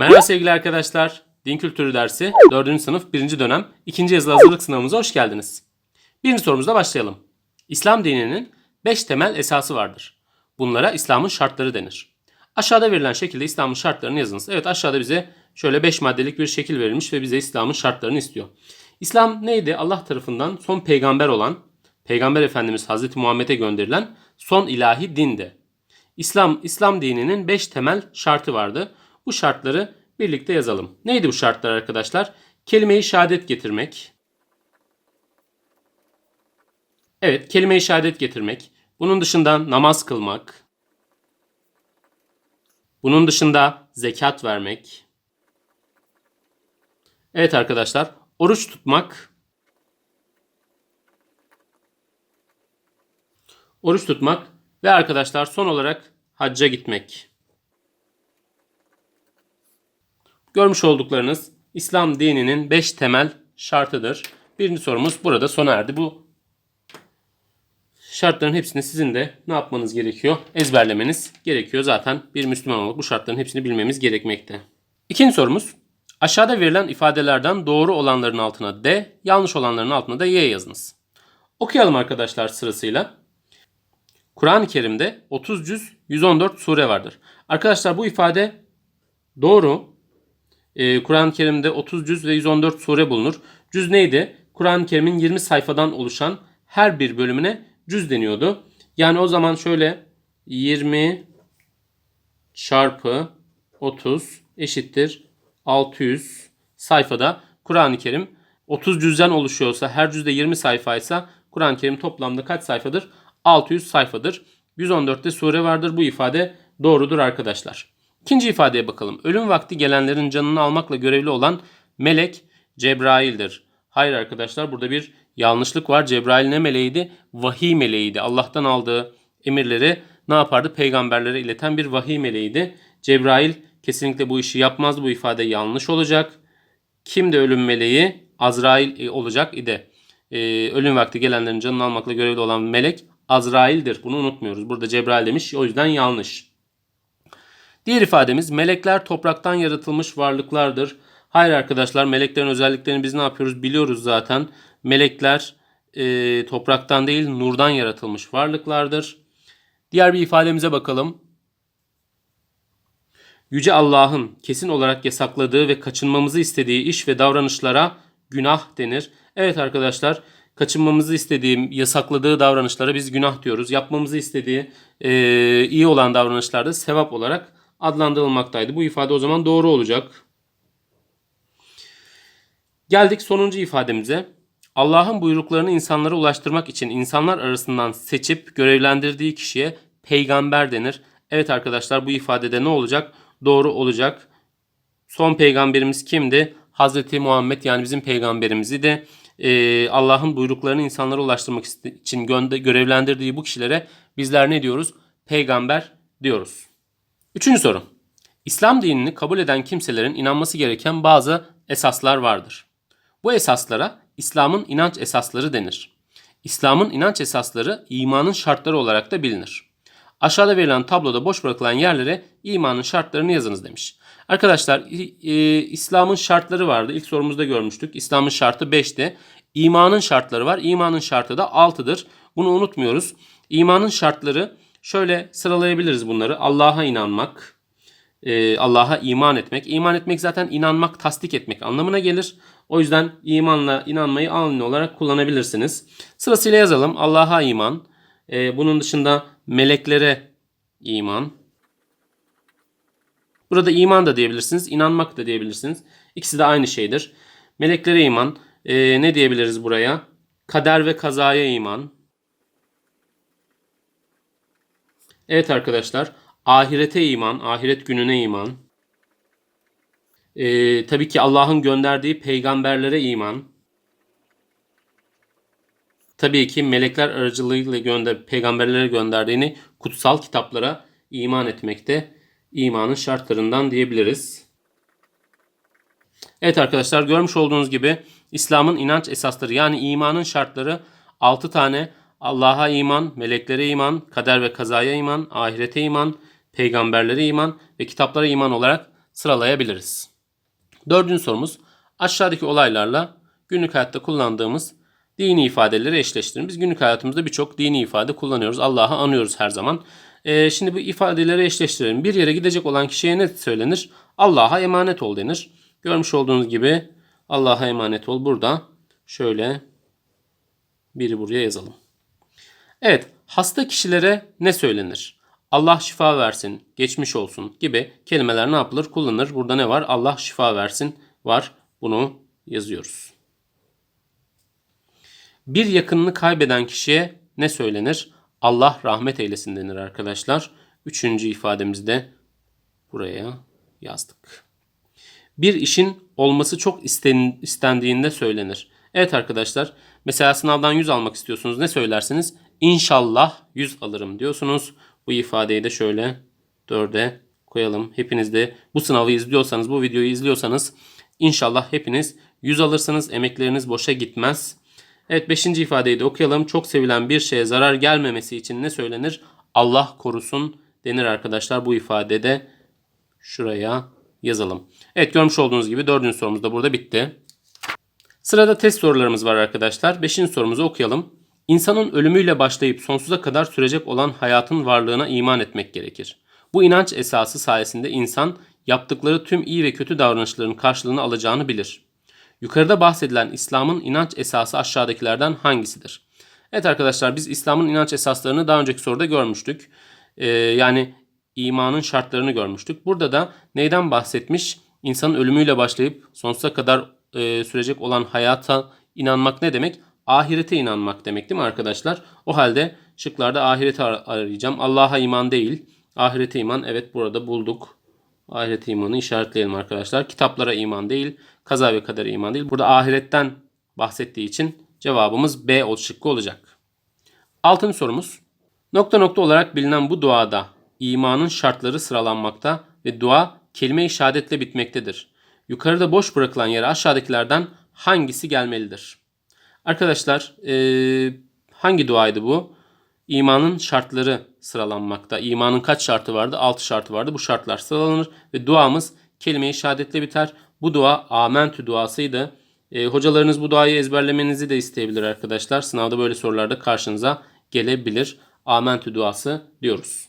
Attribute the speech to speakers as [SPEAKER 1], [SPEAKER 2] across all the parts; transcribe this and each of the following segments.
[SPEAKER 1] Merhaba sevgili arkadaşlar. Din kültürü dersi 4. sınıf 1. dönem 2. yazılı hazırlık sınavımıza hoş geldiniz. Birinci sorumuzla başlayalım. İslam dininin 5 temel esası vardır. Bunlara İslam'ın şartları denir. Aşağıda verilen şekilde İslam'ın şartlarını yazınız. Evet aşağıda bize şöyle 5 maddelik bir şekil verilmiş ve bize İslam'ın şartlarını istiyor. İslam neydi? Allah tarafından son peygamber olan, Peygamber Efendimiz Hazreti Muhammed'e gönderilen son ilahi dindi. İslam İslam dininin 5 temel şartı vardı. Bu şartları birlikte yazalım. Neydi bu şartlar arkadaşlar? Kelime-i şehadet getirmek. Evet, kelime-i şehadet getirmek. Bunun dışında namaz kılmak. Bunun dışında zekat vermek. Evet arkadaşlar, oruç tutmak. Oruç tutmak ve arkadaşlar son olarak hacca gitmek. Görmüş olduklarınız İslam dininin 5 temel şartıdır. Birinci sorumuz burada sona erdi. Bu şartların hepsini sizin de ne yapmanız gerekiyor? Ezberlemeniz gerekiyor. Zaten bir Müslüman olarak bu şartların hepsini bilmemiz gerekmekte. İkinci sorumuz. Aşağıda verilen ifadelerden doğru olanların altına D, yanlış olanların altına da Y yazınız. Okuyalım arkadaşlar sırasıyla. Kur'an-ı Kerim'de 30 cüz 114 sure vardır. Arkadaşlar bu ifade doğru. Ee, Kur'an-ı Kerim'de 30 cüz ve 114 sure bulunur. Cüz neydi? Kur'an-ı Kerim'in 20 sayfadan oluşan her bir bölümüne cüz deniyordu. Yani o zaman şöyle 20 çarpı 30 eşittir 600 sayfada Kur'an-ı Kerim 30 cüzden oluşuyorsa her cüzde 20 sayfaysa Kur'an-ı Kerim toplamda kaç sayfadır? 600 sayfadır. 114'te sure vardır. Bu ifade doğrudur arkadaşlar. İkinci ifadeye bakalım. Ölüm vakti gelenlerin canını almakla görevli olan melek Cebrail'dir. Hayır arkadaşlar burada bir yanlışlık var. Cebrail ne meleğiydi? Vahiy meleğiydi. Allah'tan aldığı emirleri ne yapardı? Peygamberlere ileten bir vahiy meleğiydi. Cebrail kesinlikle bu işi yapmaz. Bu ifade yanlış olacak. Kim de ölüm meleği? Azrail olacak idi. Ee, ölüm vakti gelenlerin canını almakla görevli olan melek Azrail'dir. Bunu unutmuyoruz. Burada Cebrail demiş. O yüzden yanlış. Diğer ifademiz melekler topraktan yaratılmış varlıklardır. Hayır arkadaşlar meleklerin özelliklerini biz ne yapıyoruz biliyoruz zaten. Melekler e, topraktan değil nurdan yaratılmış varlıklardır. Diğer bir ifademize bakalım. Yüce Allah'ın kesin olarak yasakladığı ve kaçınmamızı istediği iş ve davranışlara günah denir. Evet arkadaşlar kaçınmamızı istediği, yasakladığı davranışlara biz günah diyoruz. Yapmamızı istediği e, iyi olan davranışlarda sevap olarak adlandırılmaktaydı. Bu ifade o zaman doğru olacak. Geldik sonuncu ifademize. Allah'ın buyruklarını insanlara ulaştırmak için insanlar arasından seçip görevlendirdiği kişiye peygamber denir. Evet arkadaşlar bu ifadede ne olacak? Doğru olacak. Son peygamberimiz kimdi? Hazreti Muhammed yani bizim peygamberimizi de e, Allah'ın buyruklarını insanlara ulaştırmak için görevlendirdiği bu kişilere bizler ne diyoruz? Peygamber diyoruz. Üçüncü soru. İslam dinini kabul eden kimselerin inanması gereken bazı esaslar vardır. Bu esaslara İslam'ın inanç esasları denir. İslam'ın inanç esasları imanın şartları olarak da bilinir. Aşağıda verilen tabloda boş bırakılan yerlere imanın şartlarını yazınız demiş. Arkadaşlar e, İslam'ın şartları vardı. İlk sorumuzda görmüştük. İslam'ın şartı 5'ti. İmanın şartları var. İmanın şartı da 6'dır. Bunu unutmuyoruz. İmanın şartları şöyle sıralayabiliriz bunları. Allah'a inanmak, e, Allah'a iman etmek. İman etmek zaten inanmak, tasdik etmek anlamına gelir. O yüzden imanla inanmayı aynı olarak kullanabilirsiniz. Sırasıyla yazalım. Allah'a iman. E, bunun dışında meleklere iman. Burada iman da diyebilirsiniz, inanmak da diyebilirsiniz. İkisi de aynı şeydir. Meleklere iman. E, ne diyebiliriz buraya? Kader ve kazaya iman. Evet arkadaşlar. Ahirete iman, ahiret gününe iman. Ee, tabii ki Allah'ın gönderdiği peygamberlere iman. Tabii ki melekler aracılığıyla gönder, peygamberlere gönderdiğini kutsal kitaplara iman etmekte imanın şartlarından diyebiliriz. Evet arkadaşlar görmüş olduğunuz gibi İslam'ın inanç esasları yani imanın şartları 6 tane Allah'a iman, meleklere iman, kader ve kazaya iman, ahirete iman, peygamberlere iman ve kitaplara iman olarak sıralayabiliriz. Dördüncü sorumuz aşağıdaki olaylarla günlük hayatta kullandığımız dini ifadeleri eşleştirin. Biz günlük hayatımızda birçok dini ifade kullanıyoruz. Allah'ı anıyoruz her zaman. Ee, şimdi bu ifadeleri eşleştirelim. Bir yere gidecek olan kişiye ne söylenir? Allah'a emanet ol denir. Görmüş olduğunuz gibi Allah'a emanet ol burada. Şöyle biri buraya yazalım. Evet, hasta kişilere ne söylenir? Allah şifa versin, geçmiş olsun gibi kelimeler ne yapılır? Kullanılır. Burada ne var? Allah şifa versin var. Bunu yazıyoruz. Bir yakınını kaybeden kişiye ne söylenir? Allah rahmet eylesin denir arkadaşlar. Üçüncü ifademizi de buraya yazdık. Bir işin olması çok isten, istendiğinde söylenir. Evet arkadaşlar mesela sınavdan 100 almak istiyorsunuz ne söylersiniz? İnşallah 100 alırım diyorsunuz. Bu ifadeyi de şöyle 4'e koyalım. Hepiniz de bu sınavı izliyorsanız bu videoyu izliyorsanız inşallah hepiniz 100 alırsınız. Emekleriniz boşa gitmez. Evet 5. ifadeyi de okuyalım. Çok sevilen bir şeye zarar gelmemesi için ne söylenir? Allah korusun denir arkadaşlar. Bu ifadede şuraya yazalım. Evet görmüş olduğunuz gibi dördüncü sorumuz da burada bitti. Sırada test sorularımız var arkadaşlar. Beşinci sorumuzu okuyalım. İnsanın ölümüyle başlayıp sonsuza kadar sürecek olan hayatın varlığına iman etmek gerekir. Bu inanç esası sayesinde insan yaptıkları tüm iyi ve kötü davranışların karşılığını alacağını bilir. Yukarıda bahsedilen İslam'ın inanç esası aşağıdakilerden hangisidir? Evet arkadaşlar biz İslam'ın inanç esaslarını daha önceki soruda görmüştük. Ee, yani imanın şartlarını görmüştük. Burada da neyden bahsetmiş? İnsanın ölümüyle başlayıp sonsuza kadar e, sürecek olan hayata inanmak ne demek? Ahirete inanmak demek değil mi arkadaşlar? O halde şıklarda ahireti ar- arayacağım. Allah'a iman değil. Ahirete iman evet burada bulduk. Ahirete imanı işaretleyelim arkadaşlar. Kitaplara iman değil. Kaza ve kadere iman değil. Burada ahiretten bahsettiği için cevabımız B şıkkı olacak. Altıncı sorumuz. Nokta nokta olarak bilinen bu duada imanın şartları sıralanmakta ve dua kelime-i şehadetle bitmektedir. Yukarıda boş bırakılan yere aşağıdakilerden hangisi gelmelidir? Arkadaşlar eee, hangi duaydı bu? İmanın şartları sıralanmakta. İmanın kaç şartı vardı? 6 şartı vardı. Bu şartlar sıralanır ve duamız kelime-i şehadetle biter. Bu dua amentü duasıydı. Ee, hocalarınız bu duayı ezberlemenizi de isteyebilir arkadaşlar. Sınavda böyle sorularda karşınıza gelebilir. Amentü duası diyoruz.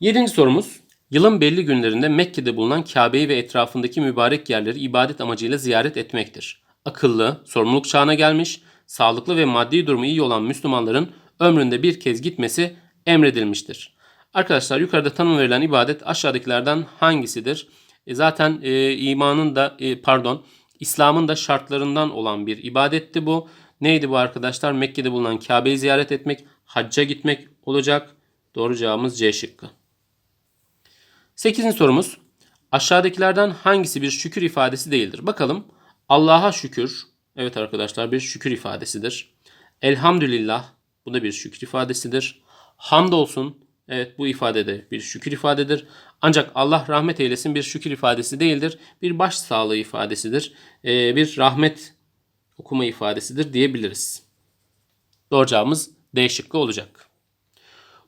[SPEAKER 1] Yedinci sorumuz. Yılın belli günlerinde Mekke'de bulunan Kabe'yi ve etrafındaki mübarek yerleri ibadet amacıyla ziyaret etmektir. Akıllı, sorumluluk çağına gelmiş, sağlıklı ve maddi durumu iyi olan Müslümanların ömründe bir kez gitmesi emredilmiştir. Arkadaşlar yukarıda tanım verilen ibadet aşağıdakilerden hangisidir? E, zaten e, imanın da e, pardon İslam'ın da şartlarından olan bir ibadetti bu. Neydi bu arkadaşlar? Mekke'de bulunan Kabe'yi ziyaret etmek, hacca gitmek olacak. Doğru cevabımız C şıkkı. 8. sorumuz. Aşağıdakilerden hangisi bir şükür ifadesi değildir? Bakalım. Allah'a şükür. Evet arkadaşlar bir şükür ifadesidir. Elhamdülillah. Bu da bir şükür ifadesidir. Hamdolsun. Evet bu ifade de bir şükür ifadedir. Ancak Allah rahmet eylesin bir şükür ifadesi değildir. Bir baş sağlığı ifadesidir. Ee, bir rahmet okuma ifadesidir diyebiliriz. Doğru cevabımız D şıkkı olacak.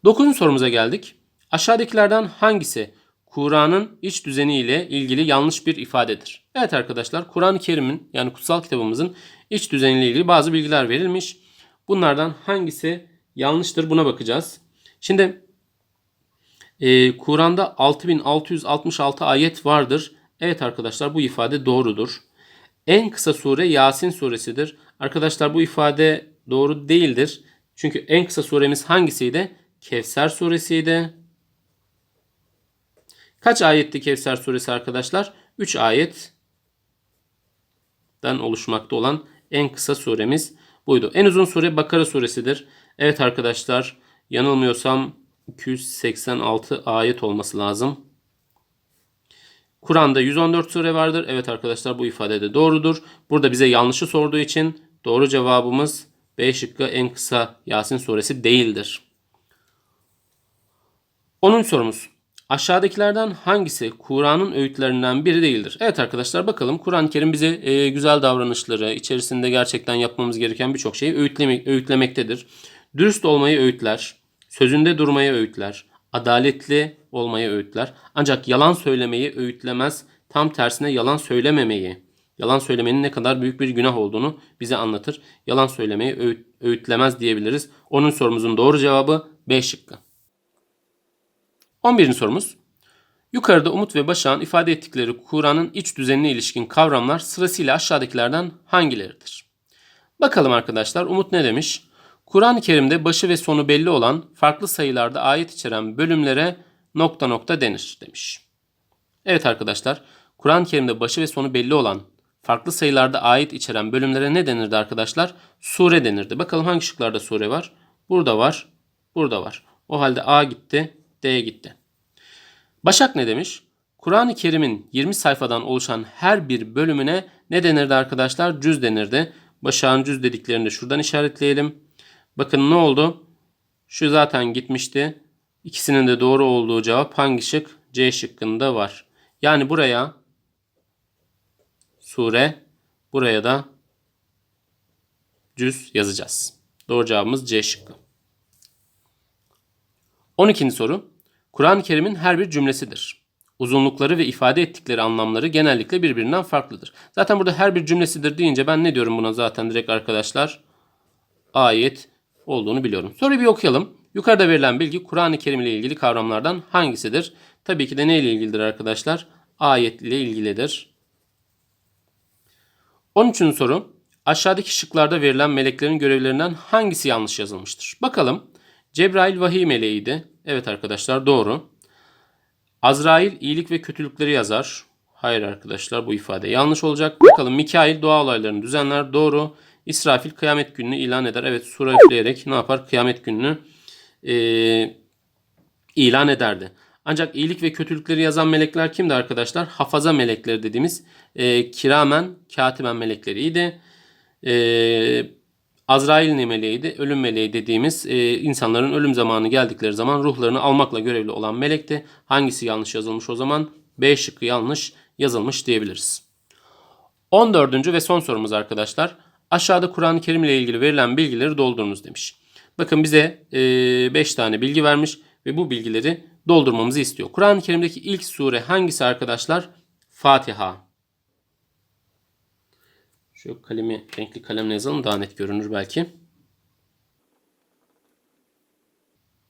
[SPEAKER 1] Dokuzuncu sorumuza geldik. Aşağıdakilerden hangisi Kur'an'ın iç düzeni ile ilgili yanlış bir ifadedir? Evet arkadaşlar Kur'an-ı Kerim'in yani kutsal kitabımızın iç düzeni ile ilgili bazı bilgiler verilmiş. Bunlardan hangisi yanlıştır buna bakacağız. Şimdi e, Kur'an'da 6666 ayet vardır. Evet arkadaşlar bu ifade doğrudur. En kısa sure Yasin suresidir. Arkadaşlar bu ifade doğru değildir. Çünkü en kısa suremiz hangisiydi? Kevser suresiydi. Kaç ayetti Kevser suresi arkadaşlar? 3 ayetten oluşmakta olan en kısa suremiz buydu. En uzun sure Bakara suresidir. Evet arkadaşlar yanılmıyorsam 286 ayet olması lazım. Kur'an'da 114 sure vardır. Evet arkadaşlar bu ifade de doğrudur. Burada bize yanlışı sorduğu için doğru cevabımız B şıkkı en kısa Yasin suresi değildir. 10. sorumuz. Aşağıdakilerden hangisi Kur'an'ın öğütlerinden biri değildir? Evet arkadaşlar bakalım Kur'an-ı Kerim bize e, güzel davranışları, içerisinde gerçekten yapmamız gereken birçok şeyi öğütlemek, öğütlemektedir. Dürüst olmayı öğütler, sözünde durmayı öğütler, adaletli olmayı öğütler. Ancak yalan söylemeyi öğütlemez, tam tersine yalan söylememeyi, yalan söylemenin ne kadar büyük bir günah olduğunu bize anlatır. Yalan söylemeyi öğüt- öğütlemez diyebiliriz. Onun sorumuzun doğru cevabı B şıkkı. 11. sorumuz. Yukarıda Umut ve Başak'ın ifade ettikleri Kur'an'ın iç düzenine ilişkin kavramlar sırasıyla aşağıdakilerden hangileridir? Bakalım arkadaşlar Umut ne demiş? Kur'an-ı Kerim'de başı ve sonu belli olan farklı sayılarda ayet içeren bölümlere nokta nokta denir demiş. Evet arkadaşlar Kur'an-ı Kerim'de başı ve sonu belli olan farklı sayılarda ayet içeren bölümlere ne denirdi arkadaşlar? Sure denirdi. Bakalım hangi şıklarda sure var? Burada var, burada var. O halde A gitti, D gitti. Başak ne demiş? Kur'an-ı Kerim'in 20 sayfadan oluşan her bir bölümüne ne denirdi arkadaşlar? Cüz denirdi. Başak'ın cüz dediklerini de şuradan işaretleyelim. Bakın ne oldu? Şu zaten gitmişti. İkisinin de doğru olduğu cevap hangi şık? C şıkkında var. Yani buraya sure, buraya da cüz yazacağız. Doğru cevabımız C şıkkı. 12. soru. Kur'an-ı Kerim'in her bir cümlesidir. Uzunlukları ve ifade ettikleri anlamları genellikle birbirinden farklıdır. Zaten burada her bir cümlesidir deyince ben ne diyorum buna zaten direkt arkadaşlar? Ayet olduğunu biliyorum. Soruyu bir okuyalım. Yukarıda verilen bilgi Kur'an-ı Kerim ile ilgili kavramlardan hangisidir? Tabii ki de ne ile ilgilidir arkadaşlar? Ayet ile ilgilidir. 13. soru. Aşağıdaki şıklarda verilen meleklerin görevlerinden hangisi yanlış yazılmıştır? Bakalım. Cebrail vahiy meleğiydi. Evet arkadaşlar doğru. Azrail iyilik ve kötülükleri yazar. Hayır arkadaşlar bu ifade yanlış olacak. Bakalım Mikail doğa olaylarını düzenler. Doğru. İsrafil kıyamet gününü ilan eder. Evet sura üfleyerek ne yapar? Kıyamet gününü eee, ilan ederdi. Ancak iyilik ve kötülükleri yazan melekler kimdi arkadaşlar? Hafaza melekleri dediğimiz eee, kiramen, katiben melekleriydi. Eee Azrail ne meleğiydi? Ölüm meleği dediğimiz e, insanların ölüm zamanı geldikleri zaman ruhlarını almakla görevli olan melekti. Hangisi yanlış yazılmış o zaman? B şıkkı yanlış yazılmış diyebiliriz. 14. ve son sorumuz arkadaşlar. Aşağıda Kur'an-ı Kerim ile ilgili verilen bilgileri doldurunuz demiş. Bakın bize 5 tane bilgi vermiş ve bu bilgileri doldurmamızı istiyor. Kur'an-ı Kerim'deki ilk sure hangisi arkadaşlar? Fatiha. Şu kalemi renkli kalemle yazalım daha net görünür belki.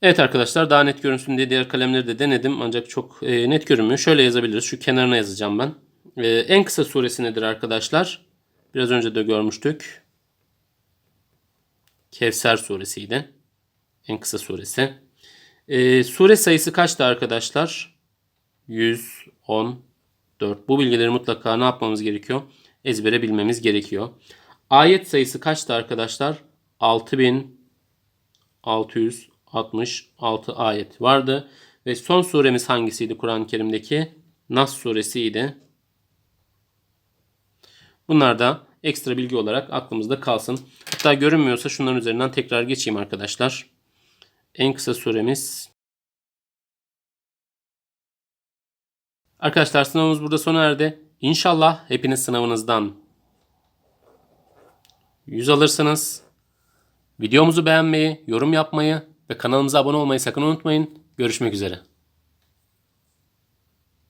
[SPEAKER 1] Evet arkadaşlar daha net görünsün diye diğer kalemleri de denedim ancak çok e, net görünmüyor. Şöyle yazabiliriz. Şu kenarına yazacağım ben. E, en kısa suresi nedir arkadaşlar? Biraz önce de görmüştük. Kevser suresiydi. En kısa suresi. E, sure sayısı kaçtı arkadaşlar? 114. Bu bilgileri mutlaka ne yapmamız gerekiyor? Ezbere bilmemiz gerekiyor. Ayet sayısı kaçtı arkadaşlar? 6666 ayet vardı. Ve son suremiz hangisiydi Kur'an-ı Kerim'deki? Nas suresiydi. Bunlar da ekstra bilgi olarak aklımızda kalsın. Hatta görünmüyorsa şunların üzerinden tekrar geçeyim arkadaşlar. En kısa suremiz Arkadaşlar sınavımız burada sona erdi. İnşallah hepiniz sınavınızdan 100 alırsınız. Videomuzu beğenmeyi, yorum yapmayı ve kanalımıza abone olmayı sakın unutmayın. Görüşmek üzere.